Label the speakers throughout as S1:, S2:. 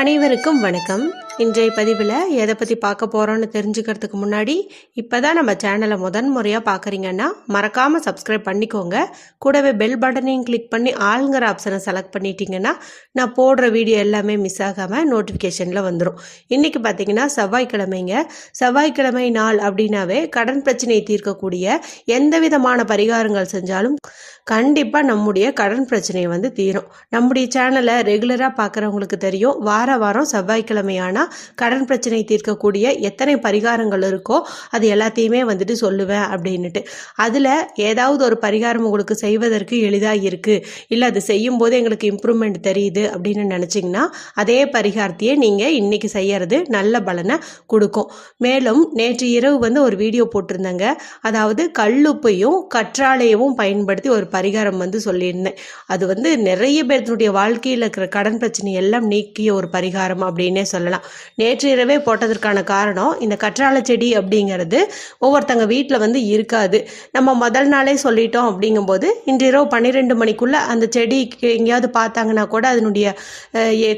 S1: அனைவருக்கும் வணக்கம். இன்றைய பதிவில் எதை பற்றி பார்க்க போகிறோன்னு தெரிஞ்சுக்கிறதுக்கு முன்னாடி இப்போ தான் நம்ம சேனலை முதன் முறையாக பார்க்குறீங்கன்னா மறக்காமல் சப்ஸ்கிரைப் பண்ணிக்கோங்க. கூடவே பெல் பட்டனையும் கிளிக் பண்ணி ஆளுங்கிற ஆப்ஷனை செலக்ட் பண்ணிட்டீங்கன்னா நான் போடுற வீடியோ எல்லாமே மிஸ் ஆகாமல் நோட்டிஃபிகேஷனில் வந்துடும் இன்றைக்கி பார்த்தீங்கன்னா செவ்வாய்க்கிழமைங்க. செவ்வாய்க்கிழமை நாள் அப்படின்னாவே கடன் பிரச்சனையை தீர்க்கக்கூடிய எந்த விதமான பரிகாரங்கள் செஞ்சாலும் கண்டிப்பாக நம்முடைய கடன் பிரச்சனையை வந்து தீரும். நம்முடைய சேனலை ரெகுலராக பார்க்குறவங்களுக்கு தெரியும். வார வாரம் செவ்வாய்க்கிழமையானால் கடன் பிரச்சனை தீர்க்கக்கூடிய எத்தனை பரிகாரங்கள் இருக்கோ அது எல்லாத்தையுமே வந்துட்டு சொல்லுவேன் அப்படின்னுட்டு. அதில் ஏதாவது ஒரு பரிகாரம் உங்களுக்கு செய்வதற்கு எளிதாக இருக்குது இல்லை அது செய்யும் போது எங்களுக்கு இம்ப்ரூவ்மெண்ட் தெரியுது அப்படின்னு நினச்சிங்கன்னா அதே பரிகாரத்தையே நீங்கள் இன்றைக்கி செய்யறது நல்ல பலனை கொடுக்கும். மேலும் நேற்று இரவு வந்து ஒரு வீடியோ போட்டிருந்தேங்க. அதாவது கல்லுப்பையும் கற்றாழையவும் பயன்படுத்தி ஒரு பரிகாரம் வந்து சொல்லியிருந்தேன். அது வந்து நிறைய பேர்த்தினுடைய வாழ்க்கையில் இருக்கிற கடன் பிரச்சனை எல்லாம் நீக்கிய ஒரு பரிகாரம் அப்படின்னே சொல்லலாம். நேற்று இரவே போட்டதற்கான காரணம் இந்த கற்றாழை செடி அப்படிங்கிறது ஒவ்வொருத்தங்க வீட்டில் வந்து இருக்காது. நம்ம முதல் நாளே சொல்லிட்டோம் அப்படிங்கும்போது இன்றிரவு பன்னிரெண்டு மணிக்குள்ளே அந்த செடி எங்கேயாவது பார்த்தாங்கன்னா கூட அதனுடைய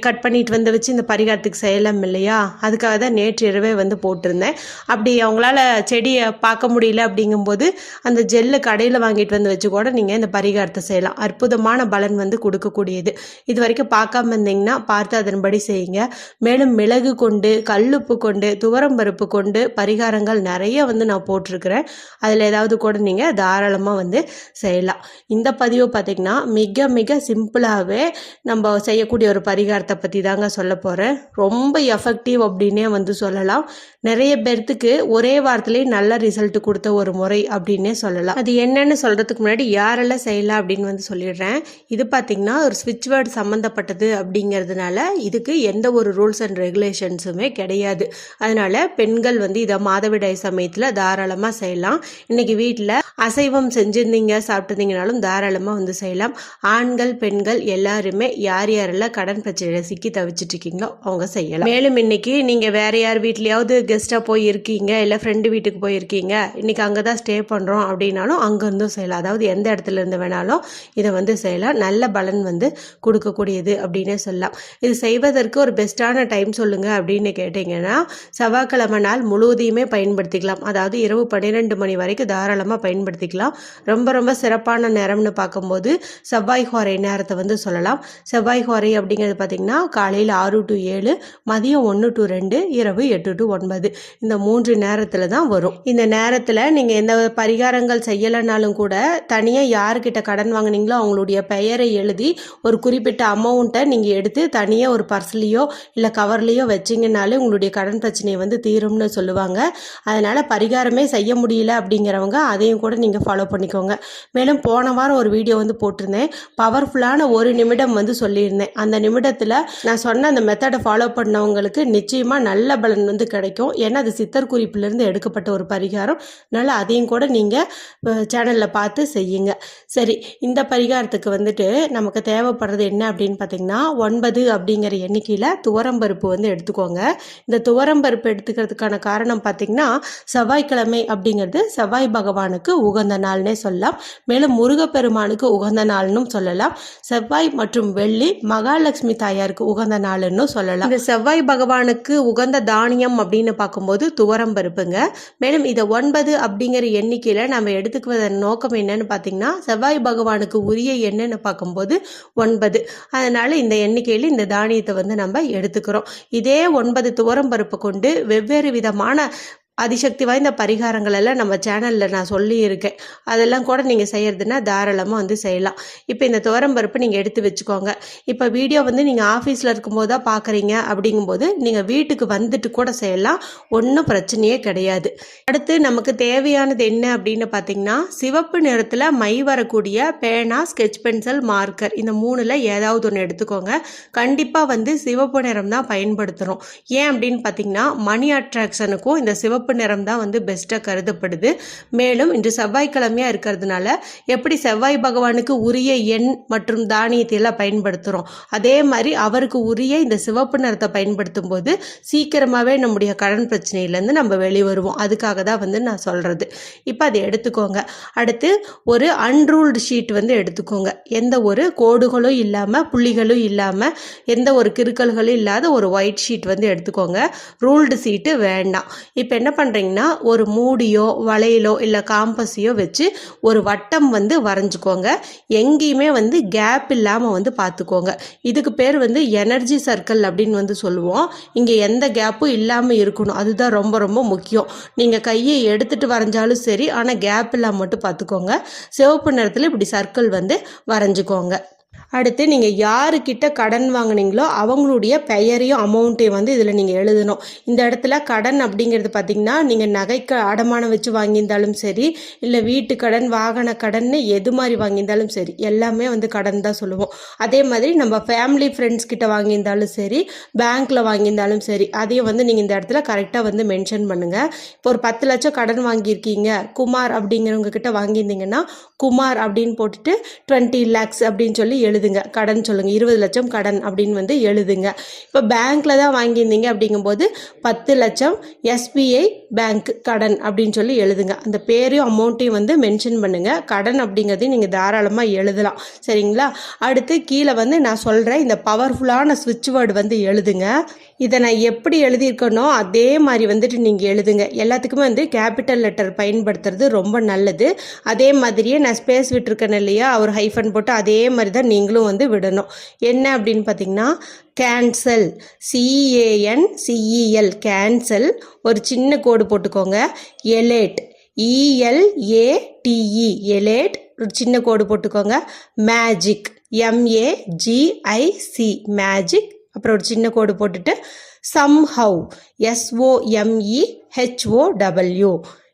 S1: கட் பண்ணிட்டு வந்து வச்சு இந்த பரிகாரத்துக்கு செய்யலாம் இல்லையா? அதுக்காக தான் நேற்று இரவே வந்து போட்டிருந்தேன். அப்படி அவங்களால செடியை பார்க்க முடியல அப்படிங்கும்போது அந்த ஜெல்லு கடையில் வாங்கிட்டு வந்து வச்சு கூட நீங்கள் இந்த பரிகாரத்தை செய்யலாம். அற்புதமான பலன் வந்து கொடுக்கக்கூடியது. இது வரைக்கும் பார்க்காம இருந்தீங்கன்னா பார்த்து அதன்படி செய்யுங்க. மேலும் மிளகு கொண்டு கல்லுப்பு கொண்டு துவரம் பருப்பு கொண்டு பரிகாரங்கள் நிறைய வந்து நான் போட்டிருக்கிறேன். அதில் ஏதாவது கூட நீங்கள் தாராளமாக வந்து செய்யலாம். இந்த பதிவு பார்த்திங்கன்னா மிக மிக சிம்பிளாகவே நம்ம செய்யக்கூடிய ஒரு பரிகாரத்தை பற்றி தாங்க சொல்ல போகிறேன் ரொம்ப எஃபெக்டிவ் அப்படின்னே வந்து சொல்லலாம். நிறைய பேர்த்துக்கு ஒரே வாரத்திலேயே நல்ல ரிசல்ட் கொடுத்த ஒரு முறை அப்படின்னே சொல்லலாம். அது என்னன்னு சொல்கிறதுக்கு முன்னாடி யாரெல்லாம் செய்யலாம் அப்படின்னு வந்து சொல்லிடுறேன். இது பார்த்திங்கன்னா ஒரு ஸ்விட்ச் வேர்டு சம்மந்தப்பட்டது அப்படிங்கிறதுனால இதுக்கு எந்த ஒரு ரூல்ஸ் அண்ட் ரெகுலேஷன்ஸுமே கிடையாது. அதனால் பெண்கள் வந்து இதை மாதவிடாய் சமயத்தில் தாராளமாக செய்யலாம். இன்றைக்கி வீட்டில் அசைவம் செஞ்சுருந்தீங்க சாப்பிட்டுருந்தீங்கனாலும் தாராளமாக வந்து செய்யலாம். ஆண்கள் பெண்கள் எல்லாருமே யார் யாரெல்லாம் கடன் பிரச்சனையில் சிக்கி தவிச்சிட்டு இருக்கீங்களோ அவங்க செய்யலாம். மேலும் இன்னைக்கு நீங்கள் வேறு யார் வீட்லேயாவது கெஸ்ட்டாக போய் இருக்கீங்க இல்லை ஃப்ரெண்டு வீட்டுக்கு போயிருக்கீங்க இன்னைக்கு அங்கே தான் ஸ்டே பண்ணுறோம் அப்படின்னாலும் அங்கேருந்தும் செய்யலாம். அதாவது எந்த இடத்துல இருந்து வேணாலும் இதை வந்து செய்யலாம். நல்ல பலன் வந்து கொடுக்கக்கூடியது அப்படின்னே சொல்லலாம். இது செய்வதற்கு ஒரு பெஸ்ட்டான டைம் சொல்லுங்கள் அப்படின்னு கேட்டிங்கன்னா செவ்வாய்க்கிழமை நாள் முழுவதையுமே பயன்படுத்திக்கலாம். அதாவது இரவு பன்னிரெண்டு மணி வரைக்கும் தாராளமாக பயன்படுத்திக்கலாம். ரொம்ப ரொம்ப சிறப்பான நேரம்னு பார்க்கும்போது செவ்வாய் ஹோரை நேரத்தை வந்து சொல்லலாம். செவ்வாய் ஹோரை அப்படிங்கிறது பார்த்திங்கன்னா காலையில் ஆறு டு ஏழு மதியம் ஒன்று டு ரெண்டு இரவு எட்டு டு ஒன்பது. இந்த மூன்று நேரத்தில் தான் வரும். இந்த நேரத்தில் நீங்கள் எந்த பரிகாரங்கள் செய்யலைனாலும் கூட தனியாக யார் யாருக்கிட்ட கடன் வாங்குனீங்களோ அவங்களுடைய பெயரை எழுதி ஒரு குறிப்பிட்ட அமௌண்ட்டை நீங்கள் எடுத்து தனியாக ஒரு பர்ஸ்லேயோ இல்லை கவர்லேயோ வச்சிங்கனாலே உங்களுடைய கடன் பிரச்சனையை வந்து தீரும்னு சொல்லுவாங்க. அதனால் பரிகாரமே செய்ய முடியல அப்படிங்கிறவங்க அதையும் கூட நீங்கள் ஃபாலோ பண்ணிக்கோங்க. மேலும் போன வாரம் ஒரு வீடியோ வந்து போட்டிருந்தேன். பவர்ஃபுல்லான ஒரு நிமிடம் வந்து சொல்லியிருந்தேன். அந்த நிமிடத்தில் நான் சொன்ன அந்த மெத்தடை ஃபாலோ பண்ணவங்களுக்கு நிச்சயமாக நல்ல பலன் வந்து கிடைக்கும். ஏன்னா அது சித்தர் குறிப்பிலிருந்து எடுக்கப்பட்ட ஒரு பரிகாரம். அதனால் அதையும் கூட நீங்கள் சேனலில் பார்த்து செய்யுங்க. சரி இந்த பரிகாரத்துக்கு வந்துட்டு நமக்கு தேவைப்படுறது என்ன அப்படின்னு பார்த்தீங்கன்னா ஒன்பது அப்படிங்கிற எண்ணிக்கையில் துவரம்பருப்பு வந்து எடுத்துக்கோங்க. இந்த துவரம்பருப்பு எடுத்துக்கிறதுக்கான காரணம் பார்த்தீங்கன்னா செவ்வாய்க்கிழமை அப்படிங்கிறது செவ்வாய் பகவானுக்கு உகந்த நாள்னே சொல்லலாம். மேலும் முருகப்பெருமானுக்கு உகந்த நாள்னும் சொல்லலாம். செவ்வாய் மற்றும் வெள்ளி மகாலட்சுமி தாயாருக்கு உகந்த நாள்னு சொல்லலாம். இந்த செவ்வாய் பகவானுக்கு உகந்த தானியம் அப்படின்னு பார்க்கும்போது துவரம் பருப்புங்க மேலும் இதை ஒன்பது அப்படிங்கிற எண்ணிக்கையில் நம்ம எடுத்துக்குவதன் நோக்கம் என்னன்னு பார்த்தீங்கன்னா செவ்வாய் பகவானுக்கு உரிய எண்ணுன்னு பார்க்கும்போது ஒன்பது. அதனால் இந்த எண்ணிக்கையில் இந்த தானியத்தை வந்து நம்ம எடுத்துக்கிறோம். இதே ஒன்பது துவரம் பருப்பு கொண்டு வெவ்வேறு விதமான அதிசக்தி வாய்ந்த பரிகாரங்கள் எல்லாம் நம்ம சேனலில் நான் சொல்லியிருக்கேன். அதெல்லாம் கூட நீங்கள் செய்கிறதுனா தாராளமாக வந்து செய்யலாம். இப்போ இந்த துவரம்பருப்பு நீங்கள் எடுத்து வச்சுக்கோங்க. இப்போ வீடியோ வந்து நீங்கள் ஆஃபீஸில் இருக்கும்போது தான் பார்க்குறீங்க அப்படிங்கும்போது நீங்கள் வீட்டுக்கு வந்துட்டு கூட செய்யலாம். ஒன்றும் பிரச்சனையே கிடையாது. அடுத்து நமக்கு தேவையானது என்ன அப்படின்னு பார்த்தீங்கன்னா சிவப்பு நிறத்தில் மை வரக்கூடிய பேனா ஸ்கெச் பென்சில் மார்க்கர் இந்த மூணில் ஏதாவது ஒன்று எடுத்துக்கோங்க. கண்டிப்பாக வந்து சிவப்பு நிறம் தான் பயன்படுத்துகிறோம் ஏன் அப்படின்னு பார்த்தீங்கன்னா மணி அட்ராக்ஷனுக்கும் இந்த சிவப்பு சிவப்பு நிறம் தான் வந்து பெஸ்ட்டாக கருதப்படுது. மேலும் இன்று செவ்வாய்க்கிழமையாக இருக்கிறதுனால எப்படி செவ்வாய் பகவானுக்கு உரிய எண் மற்றும் தானியத்தை எல்லாம் பயன்படுத்துகிறோம் அதே மாதிரி அவருக்கு உரிய இந்த சிவப்பு நிறத்தை பயன்படுத்தும் போது சீக்கிரமாகவே நம்முடைய கடன் பிரச்சனையிலேருந்து நம்ம வெளிவருவோம். அதுக்காக தான் வந்து நான் சொல்கிறது இப்போ அதை எடுத்துக்கோங்க. அடுத்து ஒரு அன்ரூல்டு ஷீட் வந்து எடுத்துக்கோங்க. எந்த ஒரு கோடுகளும் இல்லாமல் புள்ளிகளும் இல்லாமல் எந்த ஒரு கிருக்கல்களும் இல்லாத ஒரு ஒயிட் ஷீட் வந்து எடுத்துக்கோங்க. ரூல்டு சீட்டு வேண்டாம். இப்போ என்ன என்ன பண்ணுறீங்கன்னா ஒரு மூடியோ வளையலோ இல்லை காம்பஸையோ வச்சு ஒரு வட்டம் வந்து வரைஞ்சிக்கோங்க. எங்கேயுமே வந்து கேப் இல்லாமல் வந்து பார்த்துக்கோங்க. இதுக்கு பேர் வந்து எனர்ஜி சர்க்கிள் அப்படின்னு வந்து சொல்லுவோம். இங்கே எந்த கேப்பும் இல்லாமல் இருக்கணும். அதுதான் ரொம்ப ரொம்ப முக்கியம். நீங்கள் கையை எடுத்துகிட்டு வரைஞ்சாலும் சரி ஆனால் கேப் இல்லாமல் மட்டும் பார்த்துக்கோங்க. சிவப்பு நிறத்தில் இப்படி சர்க்கிள் வந்து வரைஞ்சிக்கோங்க. அடுத்து நீங்கள் யாருக்கிட்ட கடன் வாங்கினீங்களோ அவங்களுடைய பெயரையும் அமௌண்ட்டையும் வந்து இதில் நீங்கள் எழுதணும். இந்த இடத்துல கடன் அப்படிங்கிறது பார்த்தீங்கன்னா நீங்கள் நகைக்கு அடமானம் வச்சு வாங்கியிருந்தாலும் சரி இல்லை வீட்டு கடன் வாகன கடன் எது மாதிரி வாங்கியிருந்தாலும் சரி எல்லாமே வந்து கடன் தான் சொல்லுவோம். அதே மாதிரி நம்ம ஃபேமிலி ஃப்ரெண்ட்ஸ் கிட்ட வாங்கியிருந்தாலும் சரி பேங்க்கில் வாங்கியிருந்தாலும் சரி அதையும் வந்து நீங்கள் இந்த இடத்துல கரெக்டாக வந்து மென்ஷன் பண்ணுங்கள் இப்போ ஒரு பத்து லட்சம் கடன் வாங்கியிருக்கீங்க குமார் அப்படிங்கிறவங்க கிட்ட வாங்கியிருந்தீங்கன்னா குமார் அப்படின்னு போட்டுட்டு டுவெண்ட்டி லேக்ஸ் அப்படின்னு சொல்லி எழுதுங்க. கடன் சொல்லுங்கள் இருபது லட்சம் கடன் அப்படின்னு வந்து எழுதுங்க. இப்போ பேங்க்கில் தான் வாங்கியிருந்தீங்க அப்படிங்கும்போது பத்து லட்சம் எஸ்பிஐ பேங்க் கடன் அப்படின்னு சொல்லி எழுதுங்க. அந்த பேரையும் அமௌண்ட்டையும் வந்து மென்ஷன் பண்ணுங்கள் கடன் அப்படிங்கிறதையும் நீங்கள் தாராளமாக எழுதலாம். சரிங்களா? அடுத்து கீழே வந்து நான் சொல்கிறேன் இந்த பவர்ஃபுல்லான சுவிட்ச் வேர்டு வந்து எழுதுங்க. இதை நான் எப்படி எழுதியிருக்கேனோ அதே மாதிரி வந்துட்டு நீங்கள் எழுதுங்க. எல்லாத்துக்குமே வந்து கேபிட்டல் லெட்டர் பயன்படுத்துறது ரொம்ப நல்லது. அதே மாதிரியே நான் ஸ்பேஸ் விட்டுருக்கேன் இல்லையா? அவர் ஹைஃபன் போட்டு அதே மாதிரி தான் நீங்கள் நீங்களும் வந்து விடணும். என்ன அப்படின்னு பார்த்தீங்கன்னா கேன்சல் சிஏஎன் சிஇஎல் கேன்சல் ஒரு சின்ன கோடு போட்டுக்கோங்க. எலேட் இஎல்ஏடிஇ எலேட் ஒரு சின்ன கோடு போட்டுக்கோங்க. மேஜிக் எம்ஏஜிஐசி மேஜிக் அப்புறம் ஒரு சின்ன கோடு போட்டுட்டு சம்ஹவ் எஸ்ஓஎம்இ ஹெச்ஓ டபிள்யூ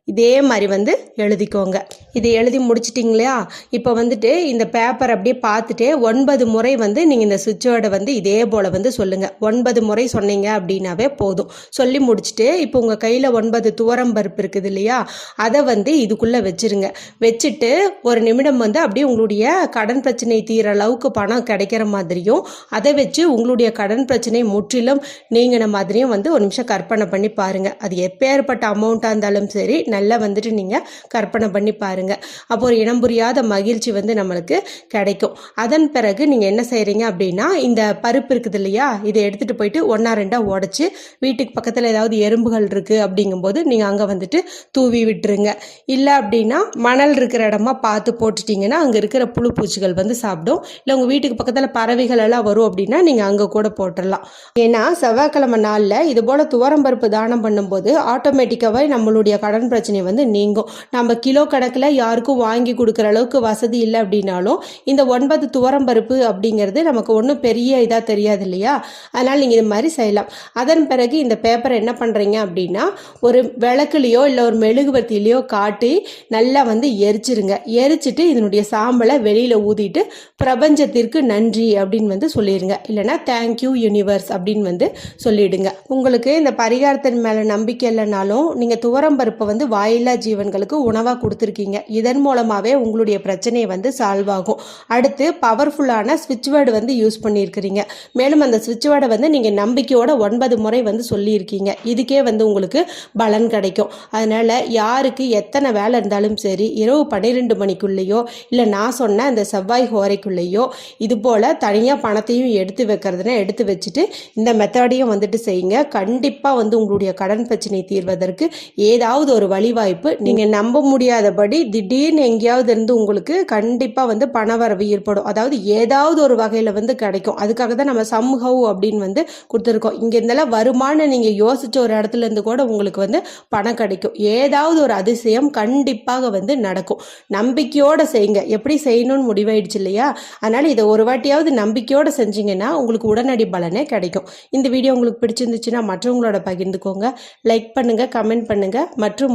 S1: இதே மாதிரி வந்து எழுதிக்கோங்க. இதை எழுதி முடிச்சிட்டிங்களா? இப்போ வந்துட்டு இந்த பேப்பர் அப்படியே பார்த்துட்டு ஒன்பது முறை வந்து நீங்கள் இந்த சுவிட்ச் வேர்டை வந்து இதே போல் வந்து சொல்லுங்கள் ஒன்பது முறை சொன்னீங்க அப்படின்னாவே போதும். சொல்லி முடிச்சுட்டு இப்போ உங்கள் கையில் ஒன்பது துவரம் பருப்பு இருக்குது இல்லையா? அதை வந்து இதுக்குள்ளே வச்சுருங்க. வச்சுட்டு ஒரு நிமிடம் வந்து அப்படியே உங்களுடைய கடன் பிரச்சனை தீர அளவுக்கு பணம் கிடைக்கிற மாதிரியும் அதை வச்சு உங்களுடைய கடன் பிரச்சனை முற்றிலும் நீங்கின மாதிரியும் வந்து ஒரு நிமிஷம் கற்பனை பண்ணி பாருங்கள் அது எப்பேற்பட்ட அமௌண்ட்டாக இருந்தாலும் சரி நல்லா வந்துட்டு நீங்கள் கற்பனை பண்ணி பாருங்கள் அப்போ ஒரு இனம் புரியாத மகிழ்ச்சி வந்து நம்மளுக்கு கிடைக்கும். அதன் பிறகு நீங்கள் என்ன செய்கிறீங்க அப்படின்னா இந்த பருப்பு இருக்குது இல்லையா இதை எடுத்துகிட்டு போயிட்டு ஒன்றா ரெண்டாக உடச்சி வீட்டுக்கு பக்கத்தில் ஏதாவது எறும்புகள் இருக்குது அப்படிங்கும்போது நீங்கள் அங்கே வந்துட்டு தூவி விட்டுருங்க. இல்லை அப்படின்னா மணல் இருக்கிற இடமா பார்த்து போட்டுட்டிங்கன்னா அங்கே இருக்கிற புழு பூச்சிகள் வந்து சாப்பிடும். இல்லை உங்கள் வீட்டுக்கு பக்கத்தில் பறவைகள் எல்லாம் வரும் அப்படின்னா நீங்கள் அங்கே கூட போட்டுடலாம். ஏன்னா செவ்வாய்க்கிழமை நாளில் இது போல் துவரம்பருப்பு தானம் பண்ணும்போது ஆட்டோமேட்டிக்காகவே நம்மளுடைய கடன் பிரச்சனை வந்து நீங்கும். நம்ம கிலோ கணக்கில் யாருக்கும் வாங்கி கொடுக்குற அளவுக்கு வசதி இல்லை அப்படின்னாலும் இந்த ஒன்பது துவரம்பருப்பு அப்படிங்கிறது நமக்கு ஒன்றும் பெரிய இதாக தெரியாது இல்லையா? அதனால் நீங்கள் இது மாதிரி செய்யலாம். அதன் பிறகு இந்த பேப்பரை என்ன பண்ணுறீங்க அப்படின்னா ஒரு விளக்குலையோ இல்லை ஒரு மெழுகுவர்த்திலையோ காட்டி நல்லா வந்து எரிச்சிருங்க. எரிச்சிட்டு இதனுடைய சாம்பலை வெளியில் ஊதிட்டு பிரபஞ்சத்திற்கு நன்றி அப்படின்னு வந்து சொல்லிடுங்க இல்லைனா தேங்க்யூ யூனிவர்ஸ் அப்படின்னு வந்து சொல்லிடுங்க. உங்களுக்கு இந்த பரிகாரத்தின் மேலே நம்பிக்கை இல்லைனாலும் நீங்கள் துவரம்பருப்பை வந்து வாயில்லா ஜீவன்களுக்கு உணவாக கொடுத்துருக்கீங்க. இதன் மூலமாகவே உங்களுடைய பிரச்சனையை வந்து சால்வ் ஆகும். அடுத்து பவர்ஃபுல்லான ஸ்விட்ச் வேர்டு வந்து யூஸ் பண்ணியிருக்கிறீங்க. மேலும் அந்த ஸ்விட்ச் வேர்டை வந்து நீங்கள் நம்பிக்கையோட ஒன்பது முறை வந்து சொல்லியிருக்கீங்க. இதுக்கே வந்து உங்களுக்கு பலன் கிடைக்கும். அதனால் யாருக்கு எத்தனை வேலை இருந்தாலும் சரி இரவு பன்னிரெண்டு மணிக்குள்ளேயோ இல்லை நான் சொன்ன அந்த செவ்வாய் ஹோரைக்குள்ளேயோ இது போல் தனியாக பணத்தையும் எடுத்து வைக்கிறதுனா எடுத்து வச்சுட்டு இந்த மெத்தடையும் வந்துட்டு செய்யுங்க. கண்டிப்பாக வந்து உங்களுடைய கடன் பிரச்சனை தீர்வதற்கு ஏதாவது ஒரு வழி வழிவாய்ப்பு நீங்கள் நம்ப முடியாதபடி திடீர்னு எங்கேயாவது இருந்து உங்களுக்கு கண்டிப்பாக வந்து பணவரவு ஏற்படும். அதாவது ஏதாவது ஒரு வகையில் வந்து கிடைக்கும். அதுக்காக தான் நம்ம சம்ஹவ் அப்படின்னு வந்து கொடுத்துருக்கோம். இங்கே இருந்தாலும் வருமானம் நீங்கள் யோசிச்ச ஒரு இடத்துல இருந்து கூட உங்களுக்கு வந்து பணம் கிடைக்கும். ஏதாவது ஒரு அதிசயம் கண்டிப்பாக வந்து நடக்கும். நம்பிக்கையோடு செய்யுங்க. எப்படி செய்யணும்னு முடிவாயிடுச்சு இல்லையா? அதனால் இதை ஒரு வாட்டியாவது நம்பிக்கையோடு செஞ்சீங்கன்னா உங்களுக்கு உடனடி பலனே கிடைக்கும். இந்த வீடியோ உங்களுக்கு பிடிச்சிருந்துச்சுன்னா மற்றவங்களோட பகிர்ந்துக்கோங்க. லைக் பண்ணுங்கள் கமெண்ட் பண்ணுங்கள் மற்றும்